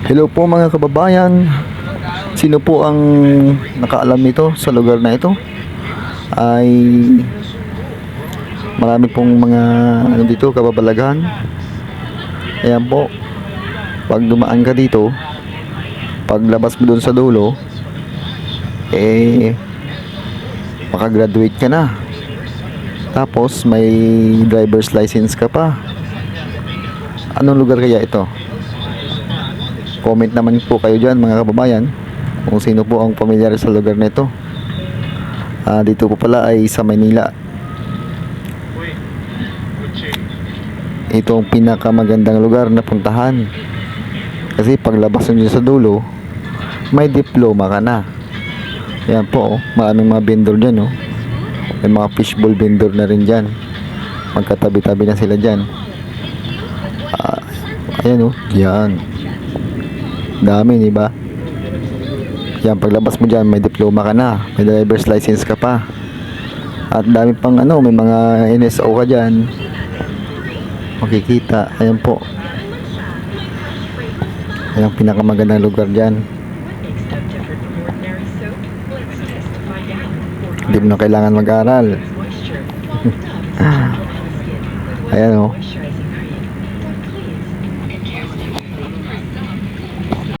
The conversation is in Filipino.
Hello po mga kababayan. Sino po ang nakaalam nito sa lugar na ito? Ay marami pong mga ano dito kababalaghan. Ayan po. Pag dumaan ka dito, paglabas mo doon sa dulo, eh makagraduate ka na. Tapos may driver's license ka pa. Anong lugar kaya ito? Comment naman po kayo dyan mga kababayan kung sino po ang pamilyar sa lugar na ito. Ah, dito po pala ay sa Manila. Ito ang pinakamagandang lugar na puntahan. Kasi paglabas nyo sa dulo, may diploma ka na. Yan po, oh. maraming mga vendor dyan. Oh. May mga fishbowl vendor na rin dyan. Magkatabi-tabi na sila dyan. Ah, ayan oh, yan. Dami, di ba? Yan, paglabas mo dyan, may diploma ka na. May driver's license ka pa. At dami pang ano, may mga NSO ka dyan. Makikita. Ayan po. Ayan ang pinakamagandang lugar dyan. Hindi mo na kailangan mag-aral. Ayan o. Oh.